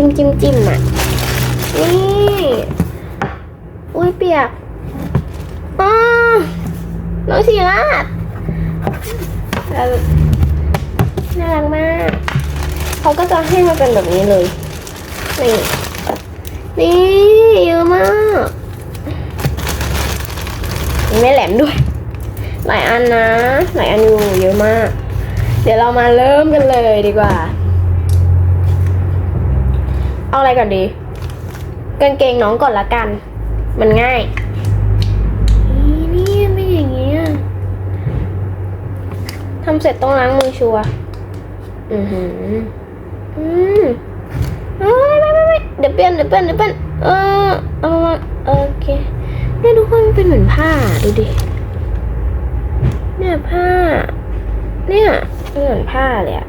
จิ้มจิ้มจิ้มอะ นี่ อุ้ยเปียกอ๋น้องสีราดน่ารักมาก เขาก็จะให้มาเป็นแบบนี้เลย นี่ นี่เยอะมากไม่แหลมด้วย หลายอันนะ หลายอันอยู่เยอะมาก เดี๋ยวเรามาเริ่มกันเลยดีกว่า เอาอะไรก่อนดี กางเกงน้องก่อนละกัน มันง่ายนี่ไม่อย่างนี้ทำเสร็จต้องล้างมือชัวอือหือ อืมไม่ไม่ไม่เดี๋ยวเปลี่ยนเดี๋ยวเปลี่ยนเดี๋ยวเปลี่ยนเออเอามาโอเคเนี่ยทุกคนเป็นเหมือนผ้าดูดิ เนี่ยผ้า เนี่ยเหมือนผ้าเลยอะ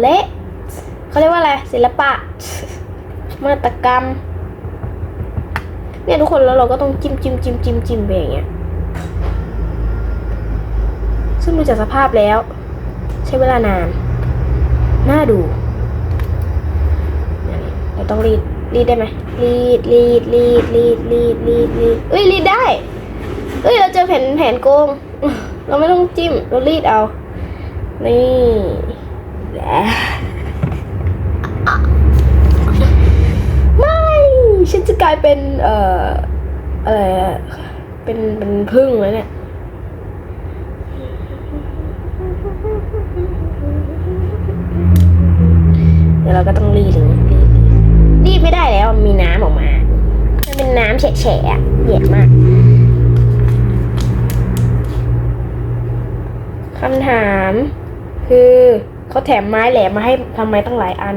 เละเขาเรียกว่าอะไรศิลปะมาตกรรม เนี่ยทุกคนแล้วเราก็ต้องจิ้มจิ้มจิ้มจิ้มจิ้มไปอย่างเงี้ยซึ่งดูจากสภาพแล้ว ใช้เวลานาน น่าดูเราต้องรีดรีดได้ไหมรีดรีดรีดรีดรีดรีดรีดเอ้ยรีดได้เอ้ยเราเจอแผ่นแผ่นโกง เราไม่ต้องจิ้มเรารีดเอา นี่ ไม่ฉันจะกลายเป็น เอ่ออะไรเป็นเป็นพึ่งแล้วเนี่ยเดี๋ยวเราก็ต้องรีดรีดไม่ได้แล้วมีน้ำออกมา มัเป็นน้ำแฉะๆอะเย็มากคำถามคือ เขาแถมไม้แหลมมาให้ทำไมตั้งหลายอัน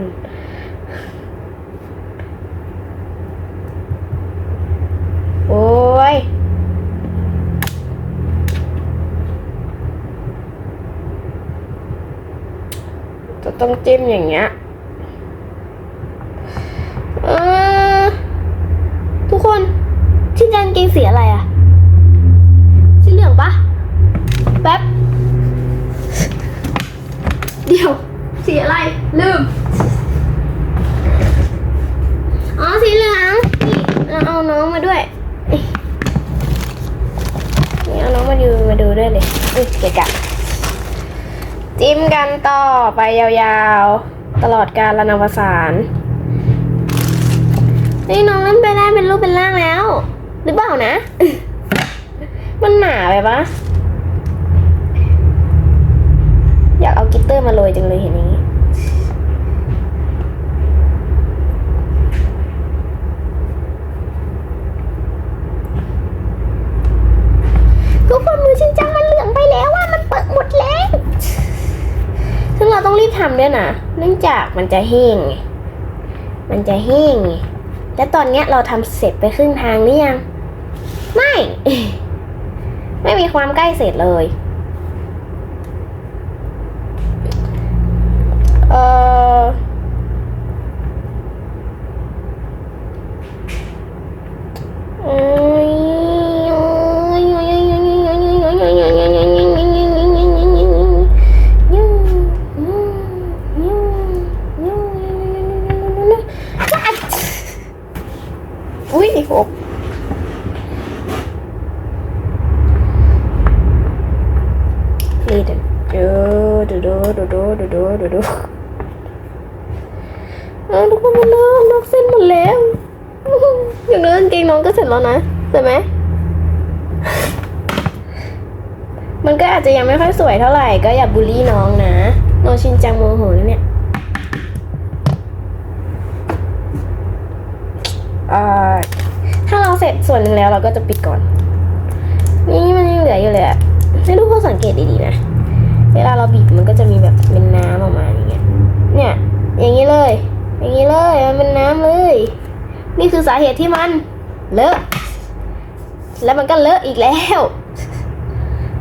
โอ้ยจะต้องจิ้มอย่างเงี้ยทุกคนที่จันเกงสีอะไรอะ เอาน้องมาด้วยนี่เอาน้องมาดูมาดูด้วยเลยอุ้ยเกะกะจิ้มกันต่อไปยาวๆ ตลอดการระนาวสารนี่น้องเล่นไปได้เป็นรูปเป็นร่างแล้ว หรือเปล่านะ มันหนาไปปะอยากเอากิตเตอร์มาโรยจังเลยเห็นอย่างนี้ มันจะแห้งมันจะแห้งแล้วตอนเนี้ยเราทำเสร็จไปครึ่งทางหรือยัง ไม่ ไม่มีความใกล้เสร็จเลย เดี๋ยวดูดูดูดูดูดูดูดูเอาทุกคนมาเริ่มนอกเส้นหมดแล้วอย่างน้อยางเกงน้องก็เสร็จแล้วนะเสร็จไหมมันก็อาจจะยังไม่ค่อยสวยเท่าไหร่ก็อย่าบูลลี่น้องนะน้องชินจังโมโหนเนี่ยอ่าถ้าเราเสร็จส่วนหนึ่งแล้วเราก็จะปิดก่อน นี่มันยังเหลืออยู่เลย อะให้ทุกคนสังเกตดีๆนะ เวลาเราบีบมันก็จะมีแบบเป็นน้ำออกมาอย่างเงี้ย เนี่ย อย่างนี้เลย อย่างนี้เลย มันเป็นน้ำเลย นี่คือสาเหตุที่มันเลอะ แล้วมันก็เลอะอีกแล้ว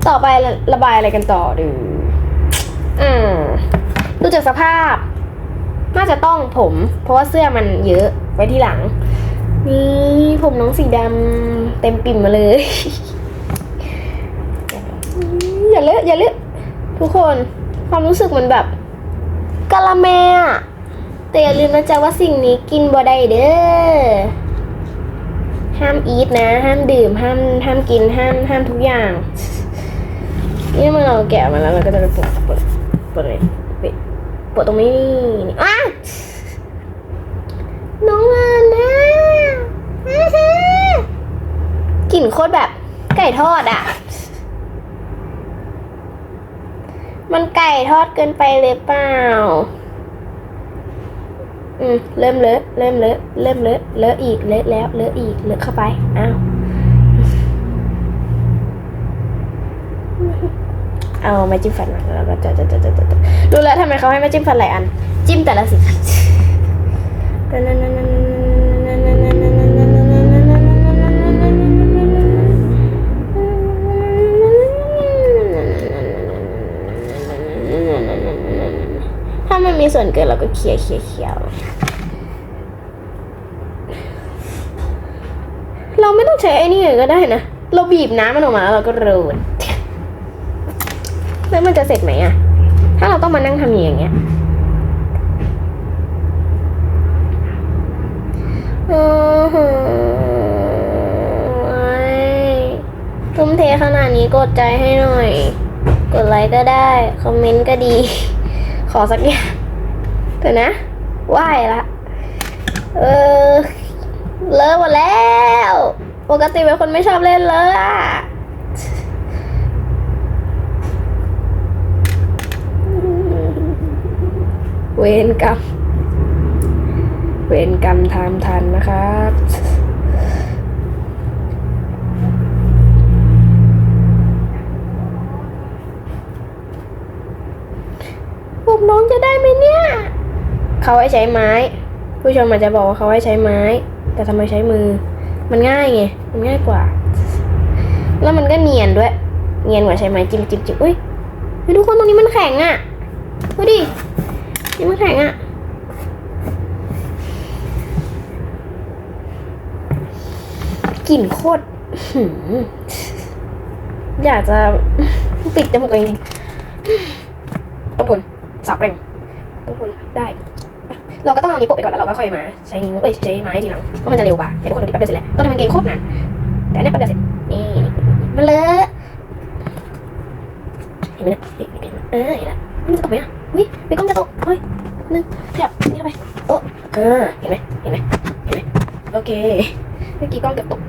ต่อไประระบายอะไรกันต่อดูอืมดูจากสภาพ น่าจะต้องผม เพราะว่าเสื้อมันเยอะไว้ที่หลัง นี่ผมน้องสีดำเต็มปิ่มมาเลย อย่าเลอะอย่าเลอะทุกคนความรู้สึกมันแบบกะละแมอะแต่อย่าลืมนะจ๊ะว่าสิ่งนี้กินบ่ได้เด้อห้ามอีทนะ ห้ามดื่มห้ามห้ามกินห้ามห้ามทุกอย่าง นี่มื่อเราแกะมาแล้วเราก็จะไปปลดปลดปลดเลยปปลดตรงนี้นี่อ้าน้องงานนะกลิ่นโคตรแบบไก่ทอดอะ มันไก่ทอดเกินไปเลยเปล่า อืม เริ่มเลอะ เริ่มเลอะ เริ่มเลอะ เลอะอีก เลอะแล้ว เลอะอีก เลอะเข้าไป อ้าว เอาม้จิ้มฟันแล้วก็จะจะจะจะจะรู้แล้วทำไมเขาให้ม้จิ้มฟันหลายอัน จิ้มแต่ละสีถ้ามันมี ส่วนเกินเราก็เคี่ยวเคี่ยวเคี่ยวเราไม่ต้องใช้ไอ้นี่เลยก็ได้นะ เราบีบน้ำมันออกมาแล้วเราก็โรยแล้วมันจะเสร็จไหมอะถ้าเราต้องมานั่งทำอย่างเงี้ยอ้โหทุ่มเทขนาดนี้กดใจให้หน่อย กดไลค์ก็ได้ คอมเมนต์ก็ดี ขอสักอย่าง เถอะนะไหวละ เออ เลิกหมดแล้ว ปกติเป็นคนไม่ชอบเล่นเลยอะเวรกรรม เวรกรรมทำทันนะครับผมน้องจะได้ไหมเนี่ย เขาให้ใช้ไม้ ผู้ชมอาจจะบอกว่าเขาให้ใช้ไม้ แต่ทำไมใช้มือ มันง่ายไงมันง่ายกว่า แล้วมันก็เนียนด้วย เนียนกว่าใช้ไม้จิ้มจิ้มจิ้มอุ้ยทุกคนตรงนี้มันแข็งอะ่ะดูดินี่มันแข็งอะ่ะกลิ่นโคตรอยากจะปิดจมูกตัวเองต้องทนสับเร่งต้องทนได้ เราก็ต้องเอานี้วโปะไปก่อนแล้วเราก็ค่อยมาใช้นิ้วเอ้ยใช้ไม้ทีหลังเพราะมันจะเร็วกว่าแต่ทุกคนดูดิแป๊บเดียวเสร็จแล้วต้องทำมันเก่งโคตรนานแต่อันเนี้ยแป๊บเดียวเสร็จนี่มันเลอะเห็นไหมเนี่ยเห็นไหมเออเห็นแล้วมันจะตกไหมอะอุ้ยไปกล้องจะตกเฮ้ยนึงขยับนี่เข้าไปโอ้เออเห็นไหมเห็นไหมเห็นไหมโอเคเมื่อกี้กล้องเกือบตก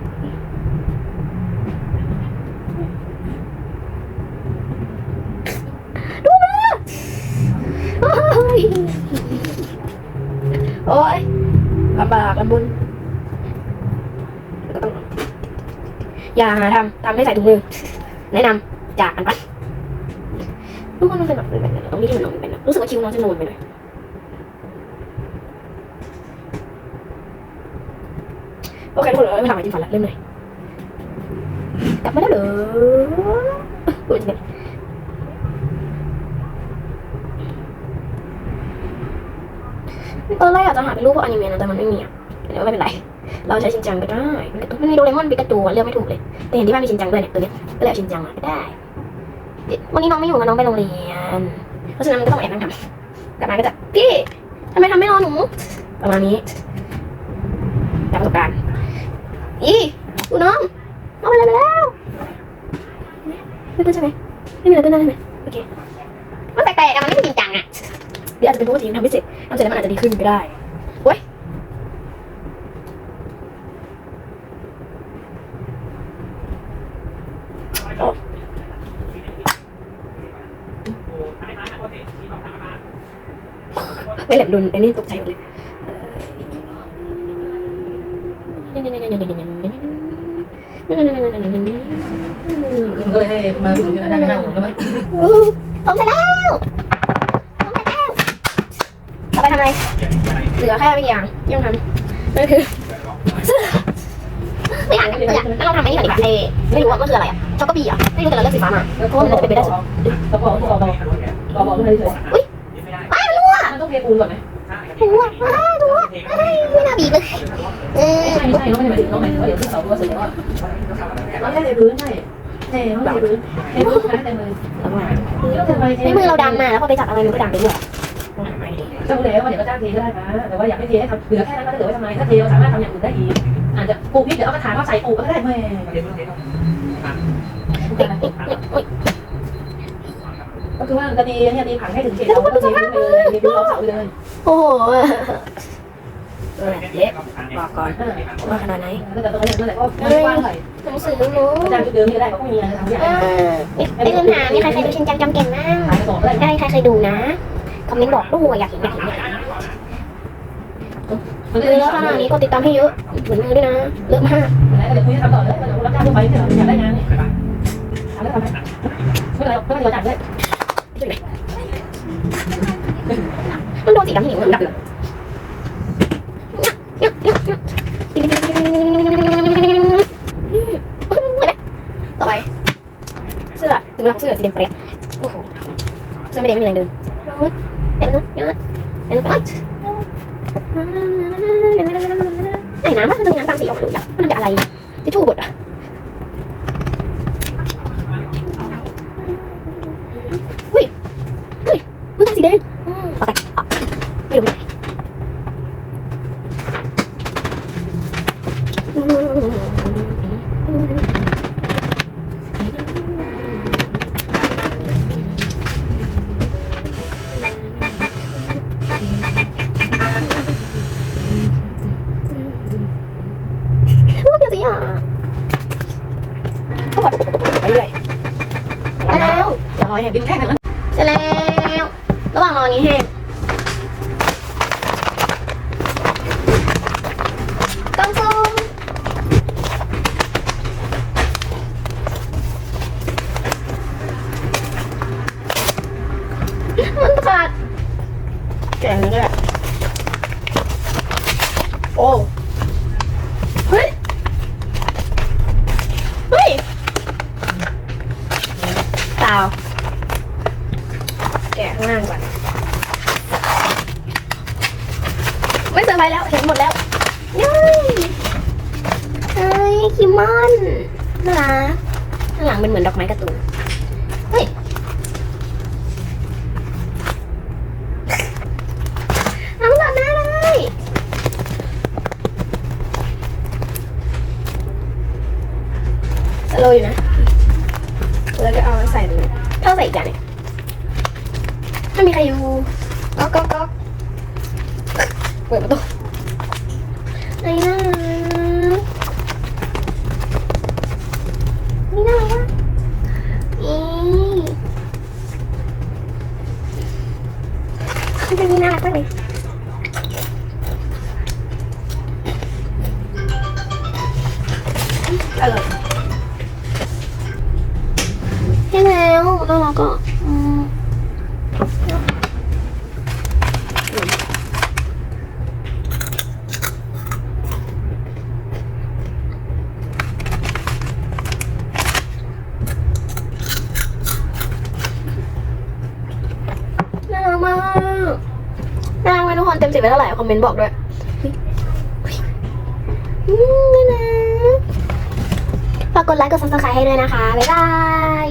ดูมาโอ้ยโอ้ยลำบากลำบุญก็ต้องอย่าหาทำทำให้ใส่ถุงมือ แนะนำจากอันปันทุกคนมันเป็นแบบเป็นแบบตรงนี้ที่มันลงเป็นแบบรู้สึกว่าคิ้วน้องจะนูนไปหน่อยโอเคทุกคนเราไม่ทำอะไรที่ฝันละเริ่มเลยกลับมาแล้วเหรอพูดจริง ตอนแรกอากจะหาเป็นรูปพวกอนิเมะนะแต่มันไม่มีอะเดี๋ยวไม่เป็นไร เราใช้ชินจังก็ได้มันก็มันมีโดเรมอนปิกาจูอะเลือกไม่ถูกเลย แต่เห็นที่บ้านมีชินจังด้วยเนี่ยตัวเนี้ยก็เลยเอาชินจังมาก็ได้ วันนี้น้องไม่อยู่กับน้องไปโรงเรียน เพราะฉะนั้นมันก็ต้องแอบนั่งทำกลับมาก็จะพี่ทำไมทำไม่รอหนูประมาณนี้จากประสบการณ์อีดูน้องน้องไปแล้วไปแล้วไม่เป็นใช่ไหมไม่มีอะไรเป็นได้ไหมโอเคมันแปลกๆอะมันไม่จริงจังอะ อาจจะเป็นเพราะว่าทีมทำไม่เสร็จทำเสร็จแล้วมันอาจจะดีขึ้นก็ได้เว้ยไม่แหลมดุนไอ้นี่ตกใจหมดเลยเลยมาถึงขนาดนั้นแล้วมั้งผมชนะ เหลือแค่ไม่กี่อย่างที่ต้องทำนั่นคือไม่อยากไม่อยากงั้นเราทำไอ้นี่ก่อนดีกว่าไอ้ไม่รู้ว่ามันคืออะไรอะช็อกโกบีอะไม่รู้แต่เราเลือกสีฟ้ามาแล้วก็บอกเป็นไปได้แล้วก็บอกบอกบอกบอกเลยเฉยอ้าวรั่วมันต้องเทปูนก่อนไหมรั่วอ้าวรั่วอ้าวไม่น่าบีบเลยเออไม่ใช่ไม่ใช่น้องไม่ได้หมายถึงน้องหมายถึงว่าเดี๋ยวขึ้นเสาตัวเสร็จแล้วเราแค่เทพื้นใช่เทน้องเทพื้นเทพื้นใช้เต็มเลยในมือเราดำมาแล้วพอไปจับอะไรมันก็ดำไปด้ วยก็รู้แล้วว่าเดี๋ยวก็จ้างเทก็ได้นะแต่ว่าอยากให้เทให้ทำเหลือแค่นั้นก็เหลือไว้ทำไมถ้าเทเราสามารถทำอย่างอื่นได้อีกอาจจะปลูกพริกเดี๋ยวเอากระถางมาใส่ปลูกก็ได้แม่ก็คือว่าจะดีเนี่ยดีผังให้ถึงเขตเราก็เทพื้นไปเลยเทพื้นเราเสาไปเลยโอ้โหเละบอกก่อนว่าขนาดไหนนั่นแหละตรงนั้นนั่นแหละก็ไม่กว้างเลยหนังสือรู้อาจารย์ชุดเดิมนี่ก็ได้เขาไม่มีอะไรทำอย่างเอนี้อไม่ลืมถามมีใครเคยดูชินจังจำเก่งบ้างขายกระสอบได้ได้ใครเคยดูนะ คอมเมนต์บอกด้วยอยากเห็นอยากเห็นอยากเห็นมันก็มืเลอยแล้วขนาดนี้กดติดตามให้เยอะเหมือนมือด้วยนะเยอะมากแล้วเดี๋ยวคุยทำต่อเลยรับจ้างทั่วไปเนี่ยอยากได้งานเนี่ยทำแล้วทำไปไม่เป็นไรไม่เป็นไรจ่ายด้วยมันโดนสีดำเหนียวเหมือนกับต่อไปเสื้อถึงเรับเสื้อสีแดงเปรี้ยโอ้โหเสื้อไม่แดงไม่มีแรงเดิน เป็นนู้นเยอะไอ้น้ำมันจะมีน้ำตามสีออกดูอยางมันจะอะไรที่ทูบดอะเฮ้ยเฮ้ยมันสีแดงโอเคไม่รู้ว่าเป็นสีอะก็กดไปเรื่อยแล้วเดี๋ยวรอให้ บินแค่นั้น เสร็จแล้ว ระหว่างรอนี้แห้งกองส้มมันขาดแกงนี้ก็ได้โอ้ เฮ้ย เฮ้ยเปล่า แกะข้างล่างก่อน ไม่เซอร์ไพรส์แล้ว เห็นหมดแล้วเย้ยเฮ้ยคิ มมอนน่ารักข้างหลังเป็นเหมือนดอกไม้การ์ตูนเฮ้ยเอาต่อหน้าเลยสโลอยู่นะ รักไหมทุกคนเต็มสิบไปเท่าไหร่คอมเมนต์บอกด้วยน่ารักฝากกดไลค์กดซับสไครต์ให้ด้วยนะคะ บ๊ายบาย